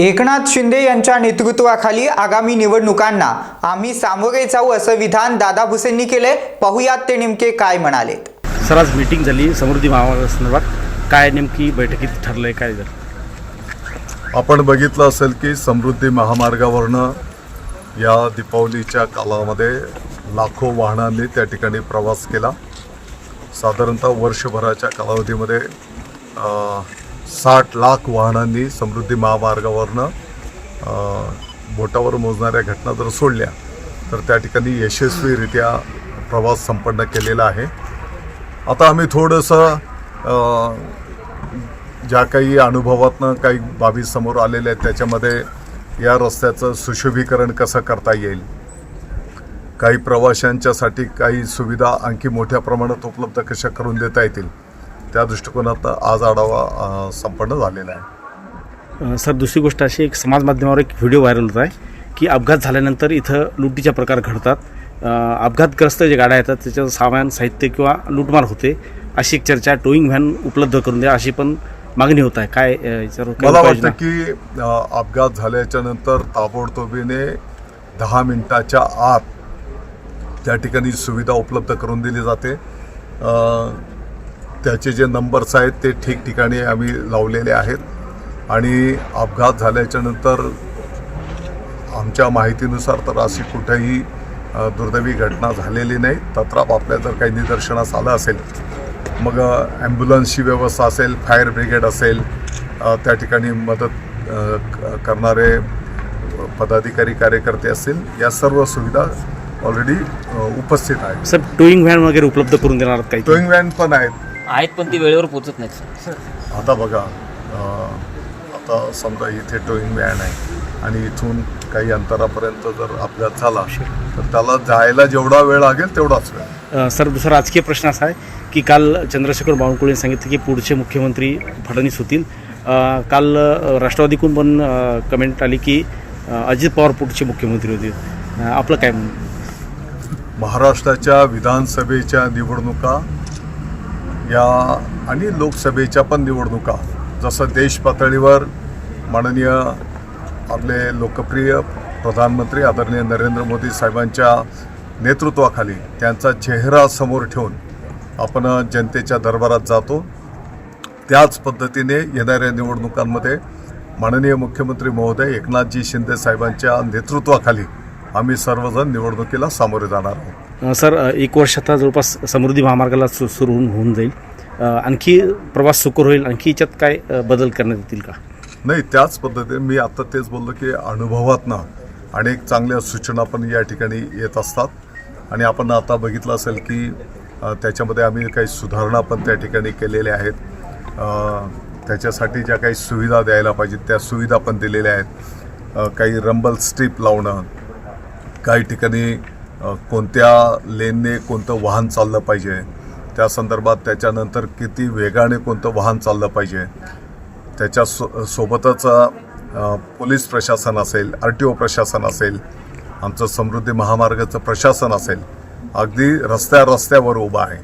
एकनाथ शिंदे यांच्या नेतृत्वाखाली आगामी निवडणुकांना आम्ही सामोरे जाऊ असं विधान दादा भुसेंनी केले पाहुयात ते नेमके काय म्हणालेत. सर आज मीटिंग झाली समृद्धी महामार्गासंदर्भात. काय नेमकी बैठकीत ठरलंय काय झालं? आपण बघितलं असेल की समृद्धी महामार्गावरनं या दीपावलीच्या कालामध्ये लाखो वाहनांनी त्या ठिकाणी प्रवास केला. साधारणतः वर्षभराच्या कालावधीमध्ये साठ लाख वाहनांनी समृद्धी महामार्गावरनं बोटावर मोजणाऱ्या घटना जर सोडल्या तर त्या ठिकाणी यशस्वीरित्या प्रवास संपन्न केलेला आहे. आता आम्ही थोडंसं ज्या काही अनुभवातनं काही बाबी समोर आलेल्या आहेत त्याच्यामध्ये या रस्त्याचं सुशोभीकरण कसं करता येईल? काही प्रवाशांच्यासाठी काही सुविधा आणखी मोठ्या प्रमाणात उपलब्ध कशा करून देता येतील? त्या दृष्टिकोनात आज आढावा संपन्न झालेला आहे. सर दुसरी गोष्ट अशी एक समाज माध्यमावर एक व्हिडिओ व्हायरल होत आहे की अपघात झाल्यानंतर इथं लुटीचे प्रकार घडतात. अपघातग्रस्त जे गाड्या येतात त्याच्यात सामान साहित्य किंवा लूटमार होते. अशी एक चर्चा टोईंग व्हॅन उपलब्ध करून द्या अशी पण मागणी होत आहे. काय मला? वाटतं की अपघात झाल्याच्यानंतर ताबडतोबीने दहा मिनिटाच्या आत त्या ठिकाणी सुविधा उपलब्ध करून दिली जाते. त्याचे जे नंबर्स आहेत ते ठिकठिकाणी आम्ही लावलेले आहेत. आणि अपघात झाल्याच्यानंतर आमच्या माहितीनुसार तर अशी कुठेही दुर्दैवी घटना झालेली नाही. तत्राप आपल्या जर काही निदर्शनास आलं असेल मग ॲम्ब्युलन्सची व्यवस्था असेल फायर ब्रिगेड असेल त्या ठिकाणी मदत करणारे पदाधिकारी कार्यकर्ते असतील या सर्व सुविधा ऑलरेडी उपस्थित आहेत. सर टोईंग व्हॅन वगैरे उपलब्ध करून देणार काही? टोईंग व्हॅन पण आहेत. आहेत पण ती वेळेवर पोचत नाहीत. आता बघा अ, आता समजा इथे टोईंग व्हॅन आहे आणि इथून काही अंतरापर्यंत जर अपघात झाला तर त्याला जायला जेवढा वेळ लागेल तेवढाच वेळ. अ, सर दुसरा राजकीय प्रश्न असा आहे की काल चंद्रशेखर बावनकुळे सांगितलं की पुढचे मुख्यमंत्री फडणवीस होतील. अ, काल अ, राष्ट्रवादीकडून पण अ, कमेंट आली की अ, अजित पवार पुढचे मुख्यमंत्री होतील. अ, आपलं काय म्हणणं? महाराष्ट्राच्या विधानसभेच्या निवडणुका या आणि लोकसभेच्या पण निवडणुका जसं देश पातळीवर माननीय आपले लोकप्रिय प्रधानमंत्री आदरणीय नरेंद्र मोदी साहेबांच्या नेतृत्वाखाली त्यांचा चेहरा समोर ठेवून आपण जनतेच्या दरबारात जातो. त्याच पद्धतीने येणाऱ्या निवडणुकांमध्ये माननीय मुख्यमंत्री महोदय एकनाथजी शिंदे साहेबांच्या नेतृत्वाखाली आम्ही सर्वजण निवडणुकीला सामोरे जाणार आहोत. सर एक वर्ष आता जवळपास समृद्धी महामार्गाला सु सुरू होऊन जाईल. आणखी प्रवास सुकर होईल. आणखी याच्यात काय बदल करण्यात येतील का? नाही त्याच पद्धतीने मी आता तेच बोललो की अनुभवातनं अनेक चांगल्या सूचना पण या ठिकाणी येत असतात. आणि आपण आता बघितलं असेल की त्याच्यामध्ये आम्ही काही सुधारणा पण त्या ठिकाणी केलेल्या आहेत. त्याच्यासाठी ज्या काही सुविधा द्यायला पाहिजेत त्या सुविधा पण दिलेल्या आहेत. काही रंबल स्ट्रीप लावणं काही ठिकाणी कोणत्या लेनने कोणतं वाहन चाललं पाहिजे? त्या संदर्भात त्याच्यानंतर किती वेगाने कोणतं वाहन चाललं पाहिजे? त्याच्या सो सोबतच पोलीस प्रशासन असेल आर टी ओ प्रशासन असेल आमचं समृद्धी महामार्गाचं प्रशासन असेल अगदी रस्त्या रस्त्यावर उभं आहे.